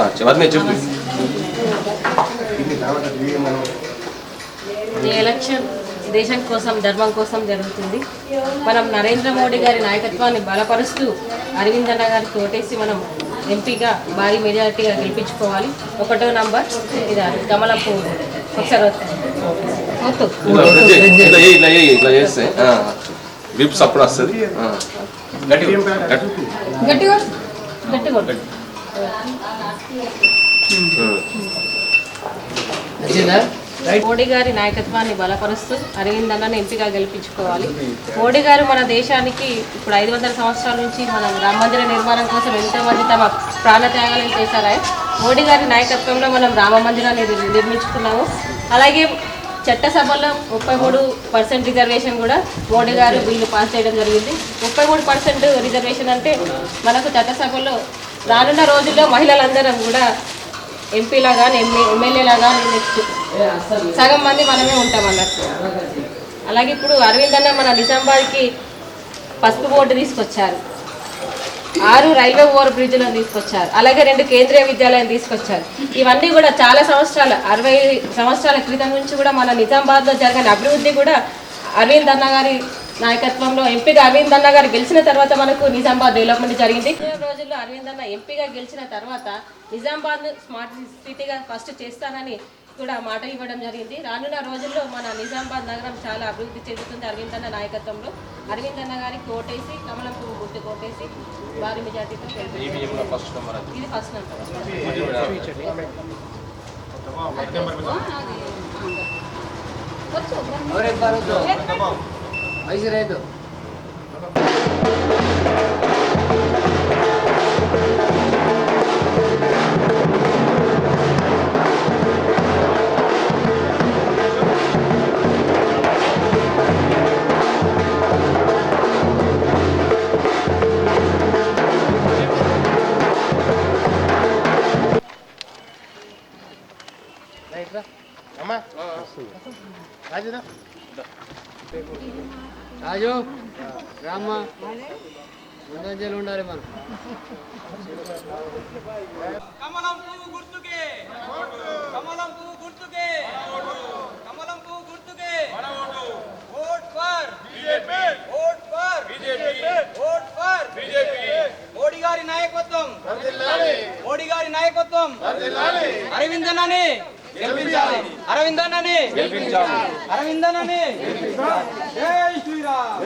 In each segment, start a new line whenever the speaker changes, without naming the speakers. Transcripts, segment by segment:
అవన్నీ చెప్పు
ఈ ఎలక్షన్ దేశం కోసం ధర్మం కోసం జరుగుతుంది. మనం నరేంద్ర మోడీ గారి నాయకత్వాన్ని బలపరుస్తూ అరవింద్ అన్న గారికి ఓటేసి మనం ఎంపీగా భారీ మెజారిటీగా గెలిపించుకోవాలి. ఒకటో నంబర్ ఇది కమలం పువ్వు. ఒకసారి.
ఇట్లా చేస్తే వస్తుంది. గట్టిగా
గట్టిగా గట్టిగా. మోడీ గారి నాయకత్వాన్ని బలపరుస్తూ అరవింద్ అన్నను ఎంపీగా గెలిపించుకోవాలి. మోడీ గారు మన దేశానికి ఇప్పుడు ఐదు వందల సంవత్సరాల నుంచి మనం రామ మందిర నిర్మాణం కోసం ఎంతో మంది తమ ప్రాణత్యాగాలను చేశారు. మోడీ గారి నాయకత్వంలో మనం రామ మందిరాన్ని నిర్- నిర్మించుకున్నాము. అలాగే చట్టసభలో ముప్పై మూడు పర్సెంట్ రిజర్వేషన్ కూడా మోడీ గారు బిల్లు పాస్ చేయడం జరిగింది. ముప్పై మూడు పర్సెంట్ రిజర్వేషన్ అంటే మనకు చట్టసభలో రానున్న రోజుల్లో మహిళలందరం కూడా ఎంపీలా కానీ ఎంఏ ఎమ్మెల్యేలా కానీ నెక్స్ట్ సగం మంది మనమే ఉంటాం అన్నట్టు. అలాగే ఇప్పుడు అరవింద్ అన్న మన నిజామాబాద్కి పసుపు బోర్డు తీసుకొచ్చారు. ఆరు రైల్వే ఓవర్ బ్రిడ్జ్లను తీసుకొచ్చారు. అలాగే రెండు కేంద్రీయ విద్యాలయం తీసుకొచ్చారు. ఇవన్నీ కూడా చాలా సంవత్సరాల అరవై సంవత్సరాల క్రితం నుంచి కూడా మన నిజామాబాద్లో జరిగిన అభివృద్ధి కూడా అరవింద్ అన్న గారి నాయకత్వంలో ఎంపీగా అరవింద్ అన్న గారు గెలిచిన తర్వాత మనకు నిజామాబాద్ డెవలప్మెంట్ జరిగింది. రోజుల్లో అరవింద్ అన్న ఎంపీగా గెలిచిన తర్వాత నిజామాబాద్ స్మార్ట్ సిటీగా ఫస్ట్ చేస్తానని కూడా మాట ఇవ్వడం జరిగింది. రానున్న రోజుల్లో మన నిజామాబాద్ నగరం చాలా అభివృద్ధి చెందుతుంది అరవింద్ అన్న నాయకత్వంలో. అరవింద్ అన్న గారికి కోటేసి కమలం పువ్వు గుర్తు కోటేసి భారీ మెజార్టీతో గెలిపించారు.
ఫస్ట్ నెంబర్
ఇది ఫస్ట్ నెంబర్.
アイスレード。రామ్మ ముందంజలు ఉండాలి మనం.
కమలం పువ్వు గుర్తుకే. కమలం పువ్వు గుర్తుకే. కమలం పువ్వు గుర్తుకే. Vote for BJP vote for BJP vote for BJP Modi గారి నాయకత్వం. మోడీ గారి నాయకత్వం. అరవిందనని గెలిపించాలి. అరవిందనని గెలిపించాలి. అరవిందనని జై శ్రీరామ్. జై శ్రీరామ్.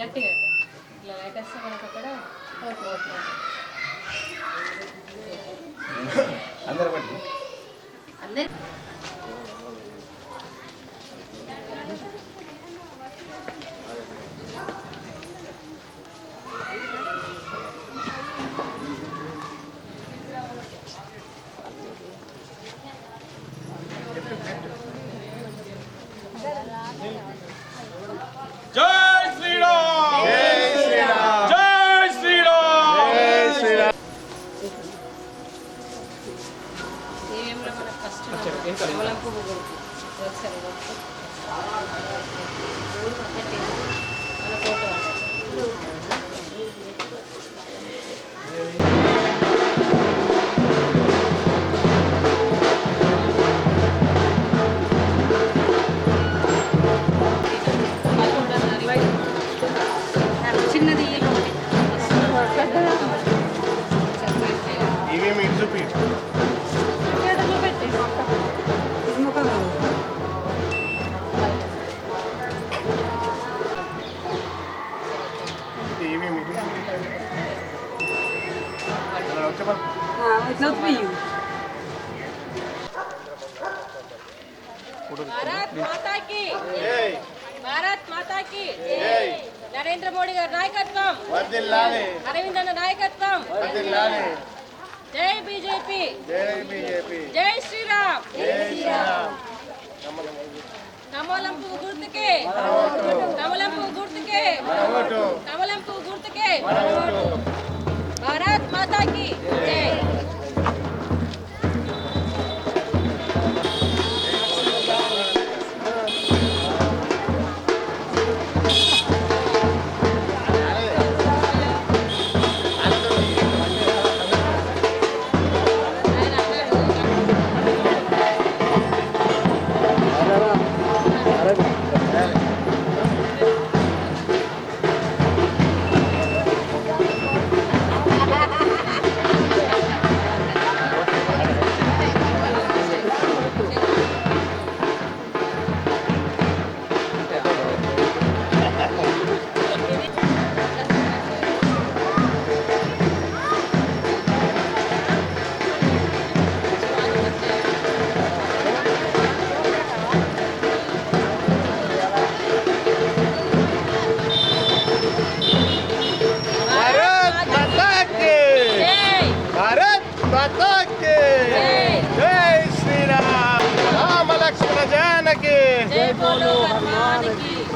గట్టిగా ఇట్లా లైట్ వస్తే మనకు అక్కడ ఓట్లు అందరు కమలం పువ్వు భారత్ మాతా కి భారత్ మాతా కి నరేంద్ర మోడీ గారి నాయకత్వం అరవింద్ అన్న నాయకత్వం జై బీజేపీ జై శ్రీరామ్ కమలం పువ్వు గుర్తుకే కమలం పువ్వు గుర్తుకే కమలం పువ్వు గుర్తుకే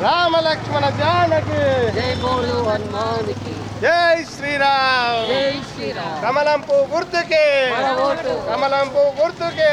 రామ లక్ష్మణ జానకి. జై
శ్రీరామ్.
కమలం పువ్వు గుర్తుకి. కమలం గుర్తుకి.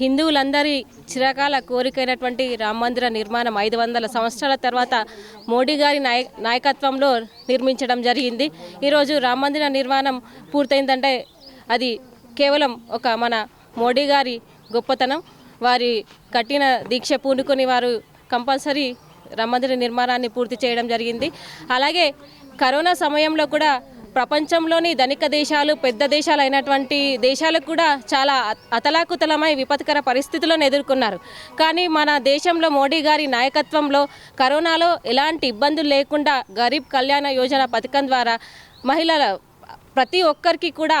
హిందువులందరి చిరకాల కోరికైనటువంటి రామ మందిర నిర్మాణం ఐదు వందల సంవత్సరాల తర్వాత మోడీ గారి నాయ నాయకత్వంలో నిర్మించడం జరిగింది. ఈరోజు రామ మందిర నిర్మాణం పూర్తయిందంటే అది కేవలం ఒక మన మోడీ గారి గొప్పతనం. వారి కఠిన దీక్ష పూనుకొని వారు కంపల్సరీ రామ మందిర నిర్మాణాన్ని పూర్తి చేయడం జరిగింది. అలాగే కరోనా సమయంలో కూడా ప్రపంచంలోని ధనిక దేశాలు పెద్ద దేశాలు అయినటువంటి దేశాలకు కూడా చాలా అతలాకుతలమై విపత్కర పరిస్థితులను ఎదుర్కొన్నారు. కానీ మన దేశంలో మోడీ గారి నాయకత్వంలో కరోనాలో ఎలాంటి ఇబ్బందులు లేకుండా గరీబ్ కళ్యాణ యోజన పథకం ద్వారా మహిళల ప్రతి ఒక్కరికి కూడా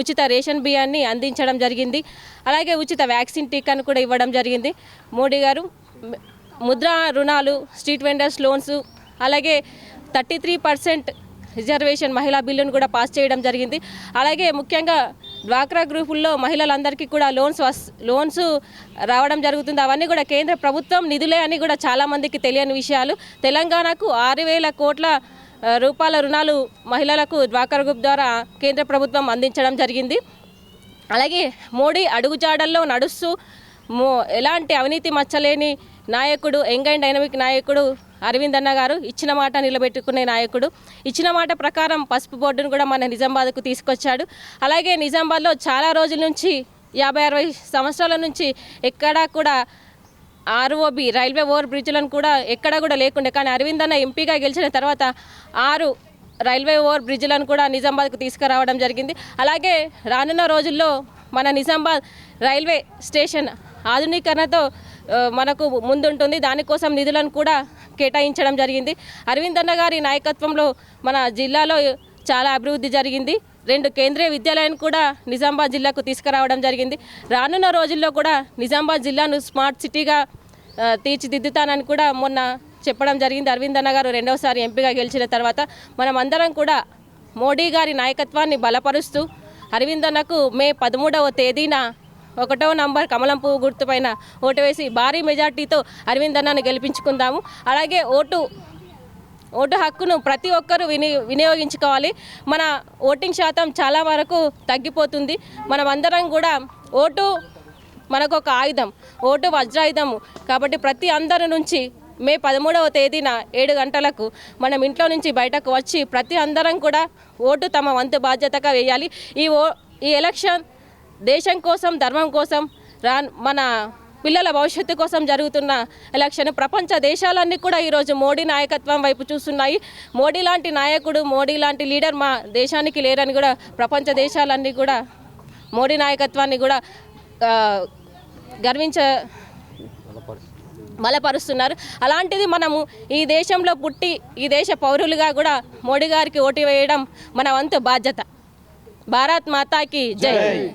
ఉచిత రేషన్ బియ్యాన్ని అందించడం జరిగింది. అలాగే ఉచిత వ్యాక్సిన్ టీకాను కూడా ఇవ్వడం జరిగింది. మోడీ గారు ముద్రా రుణాలు స్ట్రీట్ వెండర్స్ లోన్స్ అలాగే థర్టీ త్రీ పర్సెంట్ రిజర్వేషన్ మహిళా బిల్లును కూడా పాస్ చేయడం జరిగింది. అలాగే ముఖ్యంగా డ్వాక్రా గ్రూపుల్లో మహిళలందరికీ కూడా లోన్స్ లోన్స్ రావడం జరుగుతుంది. అవన్నీ కూడా కేంద్ర ప్రభుత్వం నిధులే అని కూడా చాలామందికి తెలియని విషయాలు. తెలంగాణకు ఆరు వేల కోట్ల రూపాయల రుణాలు మహిళలకు డ్వాక్రా గ్రూప్ ద్వారా కేంద్ర ప్రభుత్వం అందించడం జరిగింది. అలాగే మోడీ అడుగుజాడల్లో నడుస్తూ మో ఎలాంటి అవినీతి మచ్చలేని నాయకుడు యంగ్ అండ్ డైనమిక్ నాయకుడు అరవింద్ అన్న గారు ఇచ్చిన మాట నిలబెట్టుకునే నాయకుడు. ఇచ్చిన మాట ప్రకారం పసుపు బోర్డును కూడా మన నిజామాబాద్కు తీసుకొచ్చాడు. అలాగే నిజామాబాద్లో చాలా రోజుల నుంచి యాభై అరవై సంవత్సరాల నుంచి ఎక్కడా కూడా ఆర్ఓబి రైల్వే ఓవర్ బ్రిడ్జ్లను కూడా ఎక్కడా కూడా లేకుండే. కానీ అరవింద్ అన్న ఎంపీగా గెలిచిన తర్వాత ఆరు రైల్వే ఓవర్ బ్రిడ్జ్లను కూడా నిజామాబాద్కు తీసుకురావడం జరిగింది. అలాగే రానున్న రోజుల్లో మన నిజామాబాద్ రైల్వే స్టేషన్ ఆధునీకరణతో మనకు ముందుంటుంది. దానికోసం నిధులను కూడా కేటాయించడం జరిగింది. అరవింద్ అన్న గారి నాయకత్వంలో మన జిల్లాలో చాలా అభివృద్ధి జరిగింది. రెండు కేంద్రీయ విద్యాలయాన్ని కూడా నిజామాబాద్ జిల్లాకు తీసుకురావడం జరిగింది. రానున్న రోజుల్లో కూడా నిజామాబాద్ జిల్లాను స్మార్ట్ సిటీగా తీర్చిదిద్దుతానని కూడా మొన్న చెప్పడం జరిగింది. అరవింద్ అన్న గారు రెండవసారి ఎంపీగా గెలిచిన తర్వాత మనం అందరం కూడా మోడీ గారి నాయకత్వాన్ని బలపరుస్తూ అరవింద్ అన్నకు మే పదమూడవ తేదీన ఒకటో నంబర్ కమలం పువ్వు గుర్తుపైన ఓటు వేసి భారీ మెజార్టీతో అరవింద్ అన్నాను గెలిపించుకుందాము. అలాగే ఓటు ఓటు హక్కును ప్రతి ఒక్కరూ విని వినియోగించుకోవాలి. మన ఓటింగ్ శాతం చాలా వరకు తగ్గిపోతుంది. మనం అందరం కూడా ఓటు మనకు ఒక ఆయుధం ఓటు వజ్రాయుధము. కాబట్టి ప్రతి అందరి నుంచి మే పదమూడవ తేదీన ఏడు గంటలకు మనం ఇంట్లో నుంచి బయటకు వచ్చి ప్రతి అందరం కూడా ఓటు తమ వంతు బాధ్యతగా వేయాలి. ఈ ఓ ఈ ఎలక్షన్ దేశం కోసం ధర్మం కోసం రా మన పిల్లల భవిష్యత్తు కోసం జరుగుతున్న ఎలక్షన్ ప్రపంచ దేశాలన్నీ కూడా ఈరోజు మోడీ నాయకత్వం వైపు చూస్తున్నాయి. మోడీ లాంటి నాయకుడు మోడీ లాంటి లీడర్ మా దేశానికి లేరని కూడా ప్రపంచ దేశాలన్నీ కూడా మోడీ నాయకత్వాన్ని కూడా గర్వించ బలపరుస్తున్నారు. అలాంటిది మనము ఈ దేశంలో పుట్టి ఈ దేశ పౌరులుగా కూడా మోడీ గారికి ఓటు వేయడం మన వంతు బాధ్యత. భారత్ మాతాకి జై.